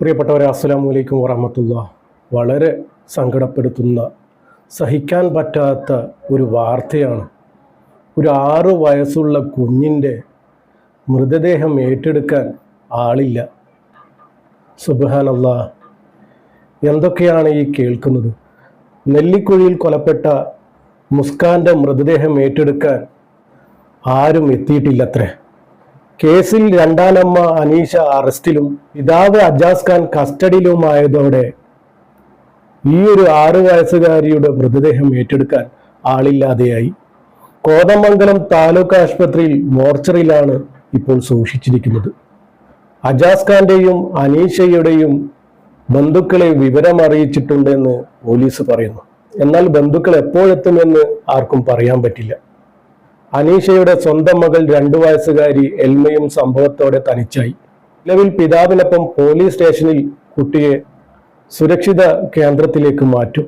പ്രിയപ്പെട്ടവരെ അസ്സലാമു അലൈക്കും വറഹമത്തുള്ള. വളരെ സങ്കടപ്പെടുത്തുന്ന സഹിക്കാൻ പറ്റാത്ത ഒരു വാർത്തയാണ്. ഒരു ആറു വയസ്സുള്ള കുഞ്ഞിന്റെ മൃതദേഹം ഏറ്റെടുക്കാൻ ആളില്ല. സുബാനല്ല എന്തൊക്കെയാണ് ഈ കേൾക്കുന്നത്? നെല്ലിക്കുഴിയിൽ കൊലപ്പെട്ട മുസ്കാന്റെ മൃതദേഹം ഏറ്റെടുക്കാൻ ആരും എത്തിയിട്ടില്ലത്രേ. കേസിൽ രണ്ടാനമ്മ അനീഷ അറസ്റ്റിലും പിതാവ് അജാസ് ഖാൻ കസ്റ്റഡിയിലുമായതോടെ ഈ ഒരു ആറു വയസ്സുകാരിയുടെ മൃതദേഹം ഏറ്റെടുക്കാൻ ആളില്ലാതെയായി. കോതമംഗലം താലൂക്ക് ആശുപത്രിയിൽ മോർച്ചറിയിലാണ് ഇപ്പോൾ സൂക്ഷിച്ചിരിക്കുന്നത്. അജാസ് ഖാന്റെയും അനീഷയുടെയും ബന്ധുക്കളെ വിവരം അറിയിച്ചിട്ടുണ്ടെന്ന് പോലീസ് പറയുന്നു. എന്നാൽ ബന്ധുക്കൾ എപ്പോഴെത്തുമെന്ന് ആർക്കും പറയാൻ പറ്റില്ല. അനീഷയുടെ സ്വന്തം മകൾ രണ്ടു വയസ്സുകാരി എൽമയും സംഭവത്തോടെ തനിച്ചായി. നിലവിൽ പിതാവിനൊപ്പം പോലീസ് സ്റ്റേഷനിൽ കുട്ടിയെ സുരക്ഷിത കേന്ദ്രത്തിലേക്ക് മാറ്റും.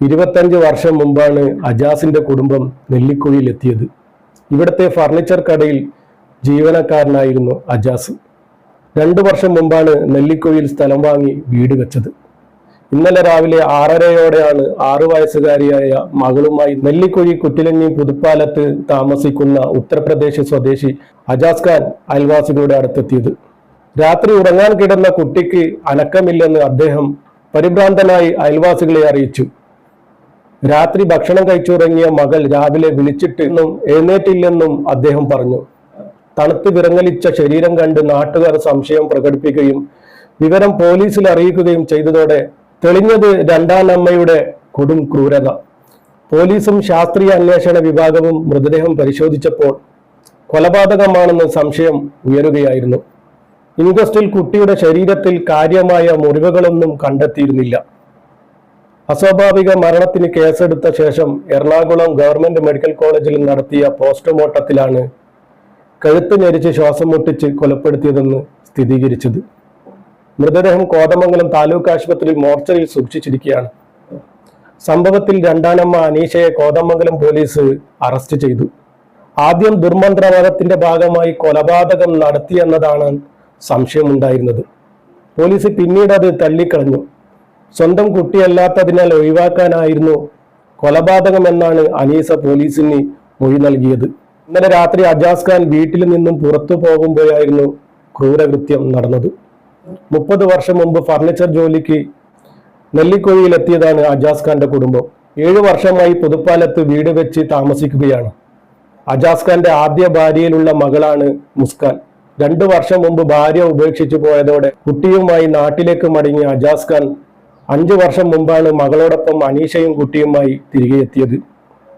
ഇരുപത്തഞ്ച് വർഷം മുമ്പാണ് അജാസിന്റെ കുടുംബം നെല്ലിക്കുഴിയിൽ എത്തിയത് ഇവിടുത്തെ ഫർണിച്ചർ കടയിൽ ജീവനക്കാരനായിരുന്നു അജാസ്. രണ്ടു വർഷം മുമ്പാണ് നെല്ലിക്കുഴിയിൽ സ്ഥലം വാങ്ങി വീട് വെച്ചത്. ഇന്നലെ രാവിലെ ആറരയോടെയാണ് ആറു വയസ്സുകാരിയായ മകളുമായി നെല്ലിക്കുഴി കുറ്റിലഞ്ഞി പുതുപ്പാലത്ത് താമസിക്കുന്ന ഉത്തർപ്രദേശ് സ്വദേശി അജാസ് ഖാൻ അയൽവാസികളുടെ അടുത്തെത്തിയത്. രാത്രി ഉറങ്ങാൻ കിടന്ന കുട്ടിക്ക് അനക്കമില്ലെന്ന് അദ്ദേഹം പരിഭ്രാന്തനായി അയൽവാസികളെ അറിയിച്ചു. രാത്രി ഭക്ഷണം കഴിച്ചുറങ്ങിയ മകൾ രാവിലെ വിളിച്ചിട്ടെന്നും എഴുന്നേറ്റില്ലെന്നും അദ്ദേഹം പറഞ്ഞു. തണുത്ത് വിറങ്ങലിച്ച ശരീരം കണ്ട് നാട്ടുകാർ സംശയം പ്രകടിപ്പിക്കുകയും വിവരം പോലീസിൽ അറിയിക്കുകയും ചെയ്തതോടെ തെളിഞ്ഞത് രണ്ടാം അമ്മയുടെ കൊടും ക്രൂരത. പോലീസും ശാസ്ത്രീയ അന്വേഷണ വിഭാഗവും മൃതദേഹം പരിശോധിച്ചപ്പോൾ കൊലപാതകമാണെന്ന് സംശയം ഉയരുകയായിരുന്നു. ഇൻക്വസ്റ്റിൽ കുട്ടിയുടെ ശരീരത്തിൽ കാര്യമായ മുറിവുകളൊന്നും കണ്ടെത്തിയിരുന്നില്ല. അസ്വാഭാവിക മരണത്തിന് കേസെടുത്ത ശേഷം എറണാകുളം ഗവൺമെന്റ് മെഡിക്കൽ കോളേജിൽ നടത്തിയ പോസ്റ്റ്മോർട്ടത്തിലാണ് കഴുത്ത് ഞെരിച്ച് ശ്വാസം മുട്ടിച്ച് കൊലപ്പെടുത്തിയതെന്ന് സ്ഥിരീകരിച്ചത്. മൃതദേഹം കോതമംഗലം താലൂക്ക് ആശുപത്രിയിൽ മോർച്ചറിയിൽ സൂക്ഷിച്ചിരിക്കുകയാണ്. സംഭവത്തിൽ രണ്ടാനമ്മ അനീഷയെ കോതമംഗലം പോലീസ് അറസ്റ്റ് ചെയ്തു. ആദ്യം ദുർമന്ത്രവാദത്തിന്റെ ഭാഗമായി കൊലപാതകം നടത്തിയെന്നതാണ് സംശയമുണ്ടായിരുന്നത്. പോലീസ് പിന്നീട് അത് തള്ളിക്കളഞ്ഞു. സ്വന്തം കുട്ടിയല്ലാത്തതിനാൽ ഒഴിവാക്കാനായിരുന്നു കൊലപാതകം എന്നാണ് അനീസ പോലീസിന് മൊഴി നൽകിയത്. ഇന്നലെ രാത്രി അജാസ് ഖാൻ വീട്ടിൽ നിന്നും പുറത്തു പോകുമ്പോഴായിരുന്നു ക്രൂരകൃത്യം നടന്നത്. മുപ്പത് വർഷം മുമ്പ് ഫർണിച്ചർ ജോലിക്ക് നെല്ലിക്കോഴിയിലെത്തിയതാണ് അജാസ് ഖാന്റെ കുടുംബം. ഏഴു വർഷമായി പുതുപ്പാലത്ത് വീട് വെച്ച് താമസിക്കുകയാണ്. അജാസ് ഖാന്റെ ആദ്യ ഭാര്യയിലുള്ള മകളാണ് മുസ്കാൻ. രണ്ടു വർഷം മുമ്പ് ഭാര്യ ഉപേക്ഷിച്ചു പോയതോടെ കുട്ടിയുമായി നാട്ടിലേക്ക് മടങ്ങിയ അജാസ് ഖാൻ അഞ്ചു വർഷം മുമ്പാണ് മകളോടൊപ്പം അനീഷയും കുട്ടിയുമായി തിരികെ എത്തിയത്.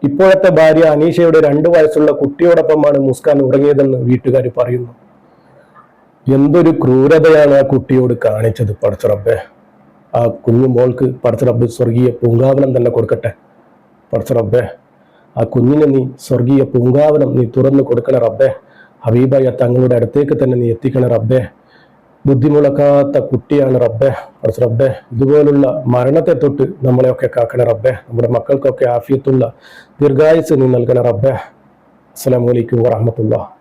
ഇപ്പോഴത്തെ ഭാര്യ അനീഷയുടെ രണ്ടു വയസ്സുള്ള കുട്ടിയോടൊപ്പമാണ് മുസ്കാൻ ഉറങ്ങിയതെന്ന് വീട്ടുകാർ പറയുന്നു. എന്തൊരു ക്രൂരതയാണ് ആ കുട്ടിയോട് കാണിച്ചത് പടച്ചറബ്ബെ ആ കുഞ്ഞു മോൾക്ക് പടച്ചറബ്ബ് സ്വർഗീയ പൂങ്കാവനം തന്നെ കൊടുക്കട്ടെ. പടച്ചറബ്ബെ ആ കുഞ്ഞിന് നീ സ്വർഗീയ പൂങ്കാവനം നീ തുറന്നു കൊടുക്കണ റബ്ബെ. ഹബീബായ തങ്ങളുടെ അടുത്തേക്ക് തന്നെ നീ എത്തിക്കണ റബ്ബെ. ബുദ്ധിമുളക്കാത്ത കുട്ടിയാണ് റബ്ബെ. പടച്ച റബ്ബെ ഇതുപോലുള്ള മരണത്തെ തൊട്ട് നമ്മളെയൊക്കെ കാക്കണ റബ്ബെ. നമ്മുടെ മക്കൾക്കൊക്കെ ആഫിയത്തുള്ള ദീർഘായുസ് നീ നൽകണ റബ്ബെ. അസ്സലാമു അലൈക്കും വറഹമത്തുള്ള